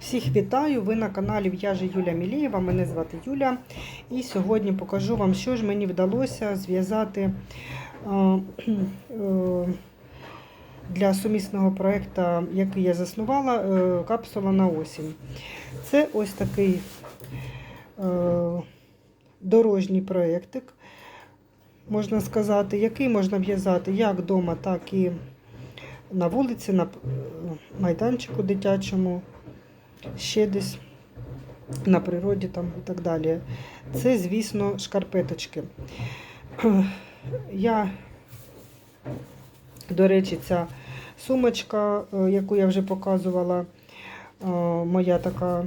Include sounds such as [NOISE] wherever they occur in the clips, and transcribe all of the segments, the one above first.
Всіх вітаю! Ви на каналі В'яже Юля Мілєєва. Мене звати Юля. І сьогодні покажу вам, що ж мені вдалося зв'язати е, для сумісного проєкту, який я заснувала, е, капсула на осінь. Це ось такий е, дорожній проєктик, можна сказати, який можна в'язати як вдома, так і на вулиці, на е, майданчику дитячому ще десь на природі там і так далі. Це, звісно, шкарпеточки. Я, до речі, ця сумочка, е, яку я вже показувала, е, моя така,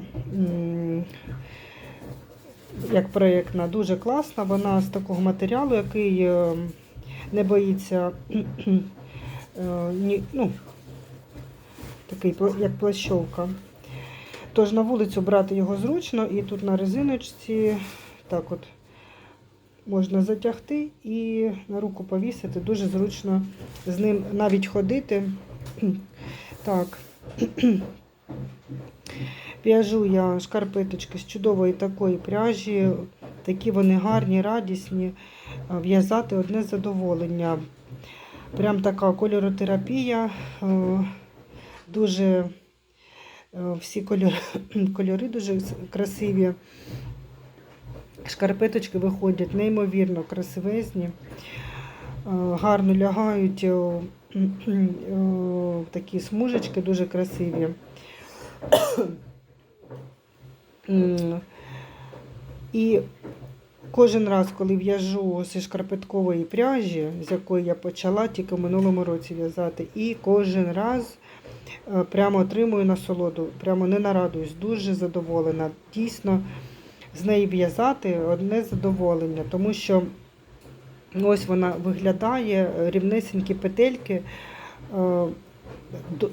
як проєктна, дуже класна. Вона з такого матеріалу, який не боїться, ну, такий як плащовка. Тож на вулицю брати його зручно, і тут на резиночці так от можна затягти і на руку повісити. Дуже зручно з ним навіть ходити. [CLEARS THROAT] Так. [CLEARS THROAT] В'яжу я шкарпеточки з чудової такої пряжі. Такі вони гарні, радісні. В'язати одне задоволення. Прям така кольоротерапія. е, Дуже е, всі кольори, [CLEARS THROAT] кольори дуже красиві. Шкарпеточки виходять неймовірно красивезні, Е, гарно лягають [CLEARS THROAT] такі смужечки дуже красиві. [CLEARS THROAT] І кожен раз, коли в'яжу зі шкарпеткової пряжі, з якої я почала тільки в минулому році в'язати, і кожен раз е, прямо отримую насолоду, прямо не нарадуюсь, дуже задоволена. Дійсно, з неї в'язати одне задоволення, тому що ось вона виглядає, рівнесенькі петельки. е,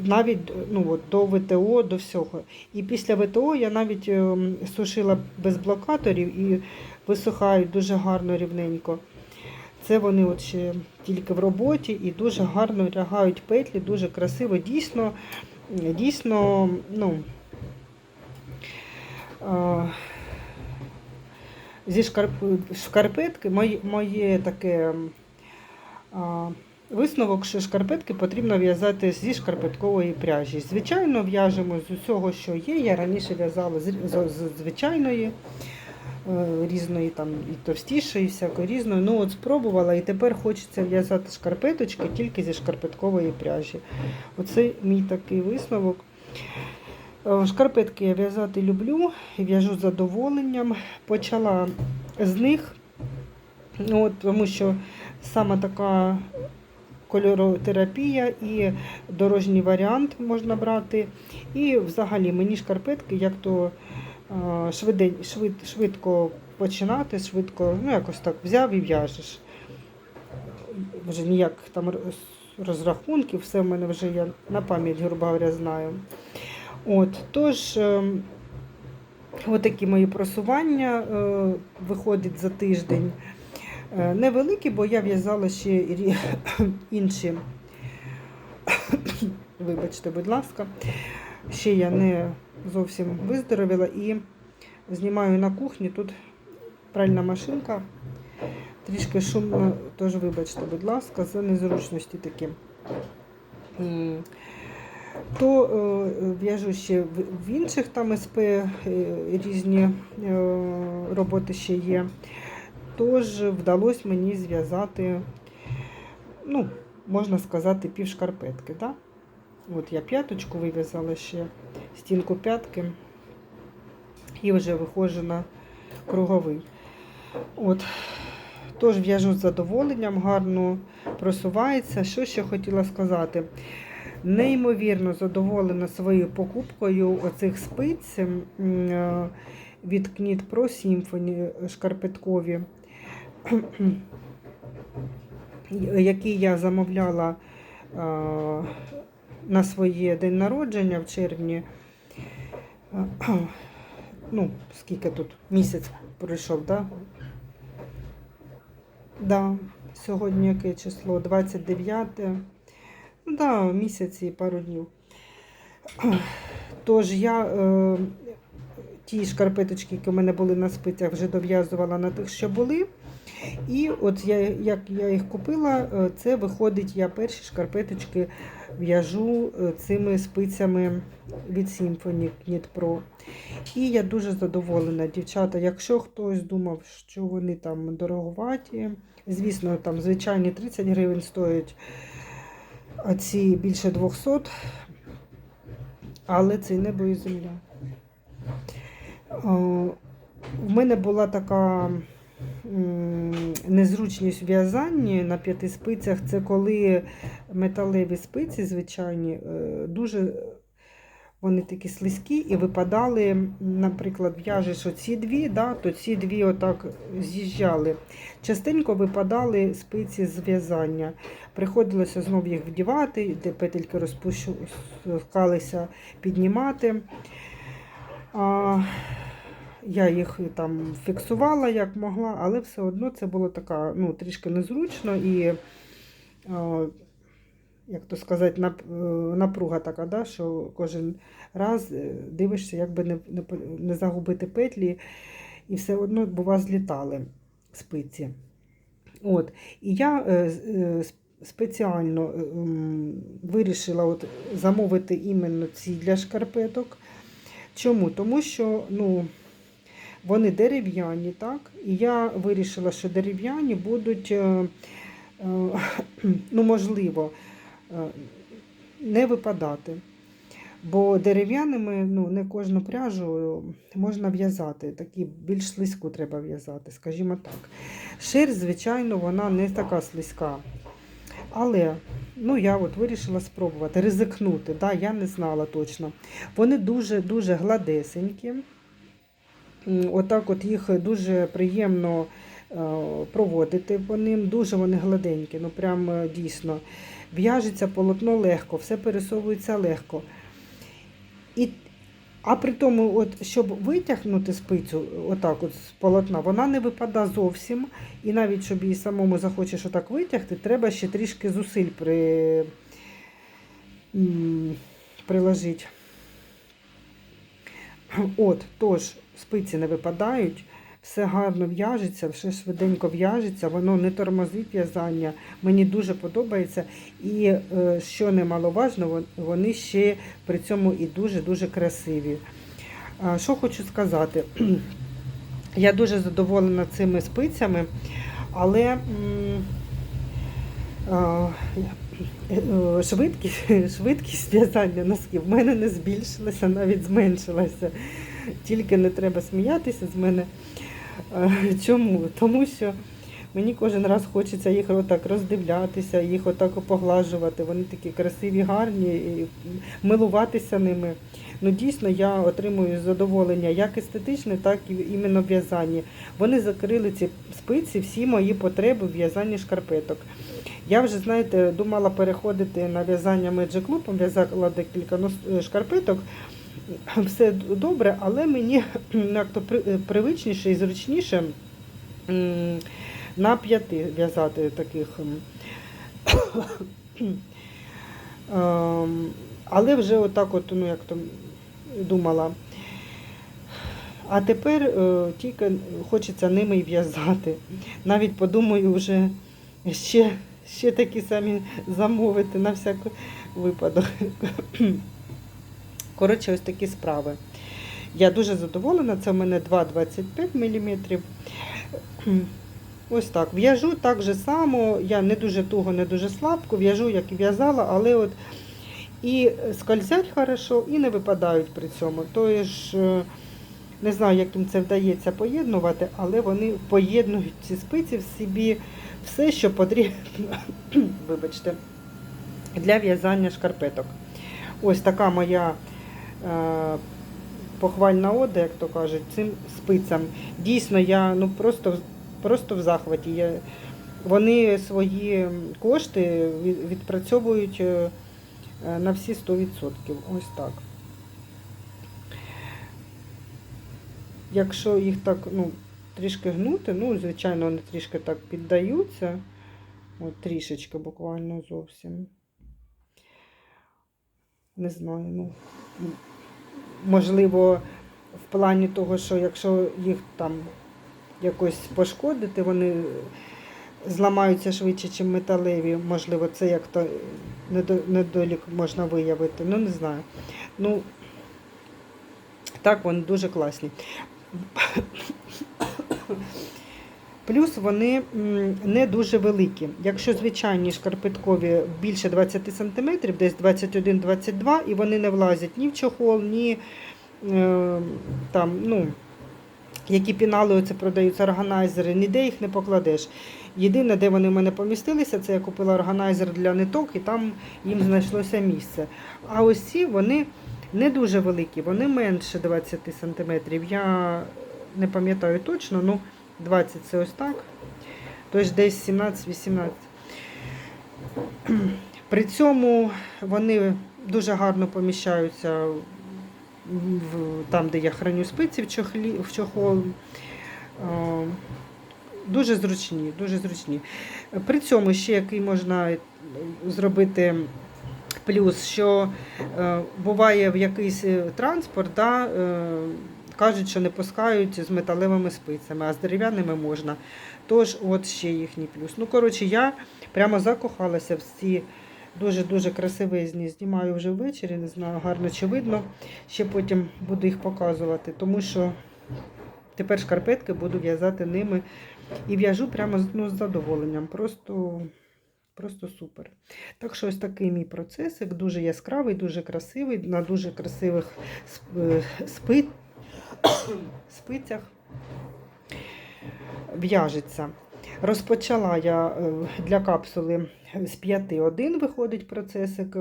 Навіть ну, от, до ВТО, до всього. І після ВТО я навіть е, сушила без блокаторів і висухають дуже гарно рівненько. Це вони от ще тільки в роботі і дуже гарно лягають петлі, дуже красиво. Дійсно, дійсно, ну, зі шкарп... шкарпетки моє, моє таке а, висновок, що шкарпетки потрібно в'язати зі шкарпеткової пряжі. Звичайно, в'яжемо з усього, що є. Я раніше в'язала з, звичайної різної, там і товстішої, і всякої різної. Ну от спробувала і тепер хочеться в'язати шкарпеточки тільки зі шкарпеткової пряжі. Оце мій такий висновок. Е, Шкарпетки я в'язати люблю, в'яжу з задоволенням. Почала з них, от, тому що саме така кольоротерапія і дорожній варіант можна брати. І взагалі мені шкарпетки як то е, швидко починати, швидко, ну якось так взяв і в'яжеш. Вже ніяк там роз- розрахунків, все в мене вже я на пам'ять, грубо говоря, знаю. От, тож, ем, отакі мої просування е, виходить за тиждень. Е, Невеликі, бо я в'язала ще [COUGHS] інші. [COUGHS] Вибачте, будь ласка. Ще я не зовсім виздоровіла і знімаю на кухні. Тут пральна машинка. Трішки шумно, тож вибачте, будь ласка, за незручності такі. То е, в'яжу ще в інших там СП е, різні е, роботи ще є. Тож вдалося мені зв'язати, ну, можна сказати, пів шкарпетки. Да? От я п'яточку вив'язала ще, стінку п'ятки і вже виходжу на круговий. От. Тож в'яжу з задоволенням, гарно просувається. Що ще хотіла сказати? Неймовірно задоволена своєю покупкою оцих спиць е, від Knit Pro Symphony шкарпеткові, [CLEARS THROAT] які я замовляла е, на своє день народження в червні. [CLEARS THROAT] Ну, скільки тут місяць пройшов, так? Да, сьогодні яке число? 29. Ну да, місяць і пару днів. Тож я е, ті шкарпеточки, які у мене були на спицях, вже дов'язувала на тих, що були. І от я, як я їх купила, е, це виходить, я перші шкарпеточки в'яжу е, цими спицями від Symphony Knit Pro. І я дуже задоволена, дівчата. Якщо хтось думав, що вони там дороговаті, звісно, там звичайні 30 гривень стоять, а ці більше 200, але це небо і земля. О, В мене була така незручність в в'язанні на п'яти спицях. Це коли металеві спиці, звичайні, е, дуже вони такі слизькі і випадали, наприклад, в'яжеш оці дві, да, то ці дві отак з'їжджали. Частенько випадали спиці з в'язання. Приходилося знов їх вдівати, де петельки розпускалися, піднімати. А, я їх там фіксувала як могла, але все одно це було така, ну, трішки незручно і, як то сказати, е, напруга така, да, що кожен раз е, дивишся, як би не, не, не загубити петлі, і все одно, бува, злітали спиці. От. І я е, е, спеціально е, вирішила от замовити іменно ці для шкарпеток. Чому? Тому що ну, вони дерев'яні, так? І я вирішила, що дерев'яні будуть, е, е, [CLEARS THROAT] ну, можливо, е, не випадати. Бо дерев'яними ну, не кожну пряжу можна в'язати. Такі більш слизьку треба в'язати, скажімо так. Шерсть, звичайно, вона не така слизька. Але ну, я от вирішила спробувати, ризикнути. Да, я не знала точно. Вони дуже-дуже гладесенькі. Отак от їх дуже приємно е, проводити по ним. Дуже вони гладенькі, ну прям е, дійсно. В'яжеться полотно легко, все пересовується легко. І, а при тому, от, щоб витягнути спицю отак от з полотна, вона не випада зовсім. І навіть щоб її самому захочеш отак витягти, треба ще трішки зусиль при, приложити. От, тож, спиці не випадають, все гарно в'яжеться, все швиденько в'яжеться, воно не тормозить в'язання. Мені дуже подобається. І е, що немаловажно, вони ще при цьому і дуже-дуже красиві. Що хочу сказати? [CLEARS THROAT] Я дуже задоволена цими спицями, але е, швидкість, [LAUGHS] швидкість в'язання носків в мене не збільшилася, навіть зменшилася. Тільки не треба сміятися з мене. Е, Чому? Тому що мені кожен раз хочеться їх отак роздивлятися, їх отак поглажувати. Вони такі красиві, гарні, і милуватися ними. Ну, дійсно, я отримую задоволення як естетичне, так і іменно в'язанні. Вони закрили ці спиці всі мої потреби в в'язанні шкарпеток. Я вже, знаєте, думала переходити на в'язання Magic Loop, в'язала декілька нос- шкарпеток. Все добре, але мені ну, як то привичніше і зручніше на п'яти в'язати таких. [COUGHS] ем, Але вже отак от, ну як то думала. А тепер е, тільки хочеться ними і в'язати. Навіть подумаю вже ще, ще такі самі замовити на всяк випадок. Коротше, ось такі справи. Я дуже задоволена, це в мене 2,25 мм. Ось так. В'яжу так же само, я не дуже туго, не дуже слабко, в'яжу, як і в'язала, але от і скользять хорошо, і не випадають при цьому. Тож, е, не знаю, як їм це вдається поєднувати, але вони поєднують ці спиці в собі все, що потрібно, вибачте, для в'язання шкарпеток. Ось така моя похвальна ода, як то кажуть, цим спицям. Дійсно, я ну, просто, просто в захваті. Я, вони свої кошти відпрацьовують е, е, на всі 100%. Ось так. Якщо їх так ну, трішки гнути, ну, звичайно, вони трішки так піддаються. От трішечки буквально зовсім. Не знаю, ну. Можливо, в плані того, що якщо їх там якось пошкодити, вони зламаються швидше, ніж металеві. Можливо, це як то недолік можна виявити. Ну, не знаю. Ну, так, вони дуже класні. Плюс вони не дуже великі. Якщо звичайні шкарпеткові більше 20 см, десь 21-22, і вони не влазять ні в чохол, ні е, там, ну, які пінали оце продаються, органайзери, ніде їх не покладеш. Єдине, де вони в мене помістилися, це я купила органайзер для ниток, і там їм знайшлося місце. А ось ці вони не дуже великі, вони менше 20 см. Я не пам'ятаю точно, ну 20 це ось так. Тож десь 17-18. При цьому вони дуже гарно поміщаються в, там, де я храню спиці в, чохлі, в чохол. Е, Дуже зручні, дуже зручні. При цьому ще який можна зробити плюс, що е, буває в якийсь е, транспорт, да, кажуть, що не пускають з металевими спицями, а з дерев'яними можна. Тож, от ще їхній плюс. Ну, коротше, я прямо закохалася в ці дуже-дуже красивизні. Знімаю вже ввечері, не знаю, гарно чи видно. Ще потім буду їх показувати, тому що тепер шкарпетки буду в'язати ними. І в'яжу прямо ну, з задоволенням. Просто, просто супер. Так що ось такий мій процесик, дуже яскравий, дуже красивий, на дуже красивих е, спи... спицях в'яжеться. Розпочала я е, для капсули з 5-1 виходить процесик,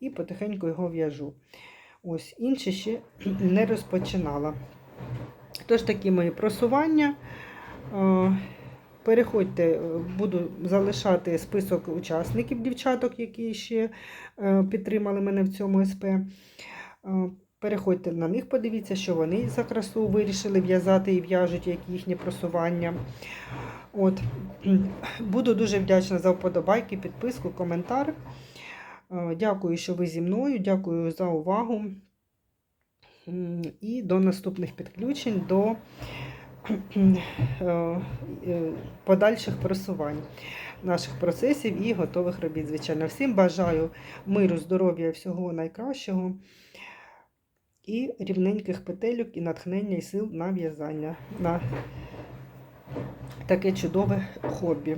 і потихеньку його в'яжу. Ось, інші ще [CLEARS THROAT] не розпочинала. Тож такі мої просування. Е, Переходьте, е, буду залишати список учасників, дівчаток, які ще підтримали мене в цьому СП. Переходьте на них, подивіться, що вони за красу вирішили в'язати і в'яжуть, які їхні просування. От. [CLEARS THROAT] Буду дуже вдячна за вподобайки, підписку, коментар. Е, Дякую, що ви зі мною. Дякую за увагу. І до наступних підключень, до [CLEARS THROAT] е, е, подальших просувань наших процесів і готових робіт. Звичайно, всім бажаю миру, здоров'я, всього найкращого і рівненьких петельок, і натхнення, і сил на в'язання, на таке чудове хобі.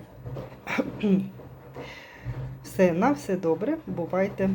[CLEARS THROAT] Все, на все добре, бувайте.